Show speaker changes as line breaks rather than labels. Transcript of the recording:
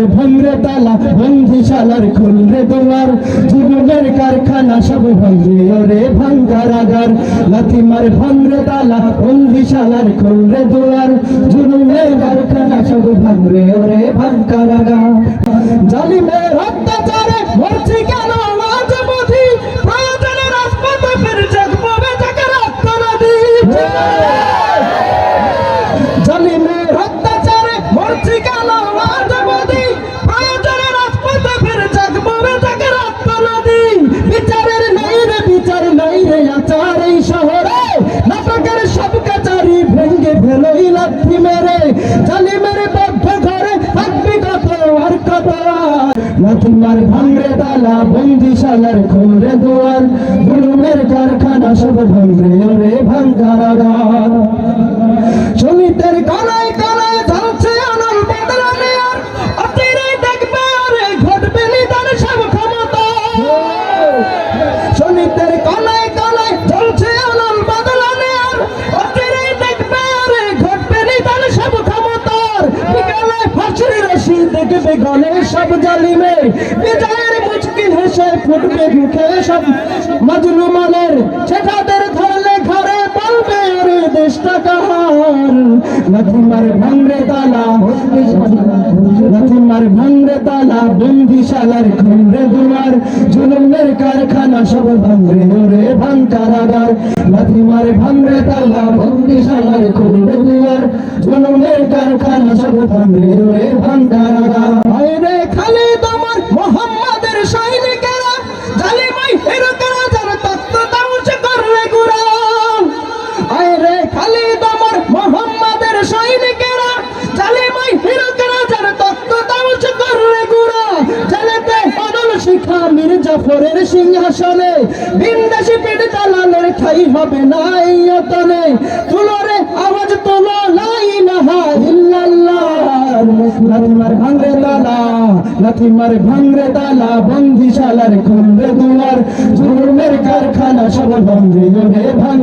লাথিমার ভমরে তালা বন্দিশালার খুলরে দোয়ার জীবনের কারখানা সব ভমরে ওরে ভাঙ্গারাগার লাথিমার ভমরে তালা বন্দিশালার খুলরে দোয়ার জুলুমের কারখানা সব ভমরে ওরে ভাঙ্গারাগার জালিমের লাথিমার ভাঙরে তালা বন্দিশালার খোরে দুয়ার জুলুমের কারখানা সব ভাঙরে ওরে ভাঙ্গারাগার শনিতের দেখবে গলে সব জালিমে। বিজয়ের মুচকি হেসে ফুটবে মুখে সব মজলুমানের সেটাদের ধরলে ঘরে বলবে, আরে দেশটা কাহার লাথিমার ভাঙরে তালা লাথিমার ভাঙরে তালা বন্দিশালার খুলরে দুয়ার জুলুমের কারখানা সব ভাঙরে ওরে ভাঙকারাগার লাথিমার ভাঙরে তালা বন্দিশালার খুলরে দুয়ার। জুলুমের কারখানা সব ভাঙরে ওরে ভাঙকারাগার শিখা মীর জাফরের সিংহাসনে, বিন্দাসী পিঠ দালালের ঠাই হবে না এই অতনে। তুলরে আওয়াজ তোলো লাই নাহা ইল্লাল্লাহ। লাথিমার ভাঙরে তালা লাথিমার ভাঙরে তালা বন্দিশালার খুলবে দুয়ার। জুলুমের কারখানা সব ভাঙরে ভাঙ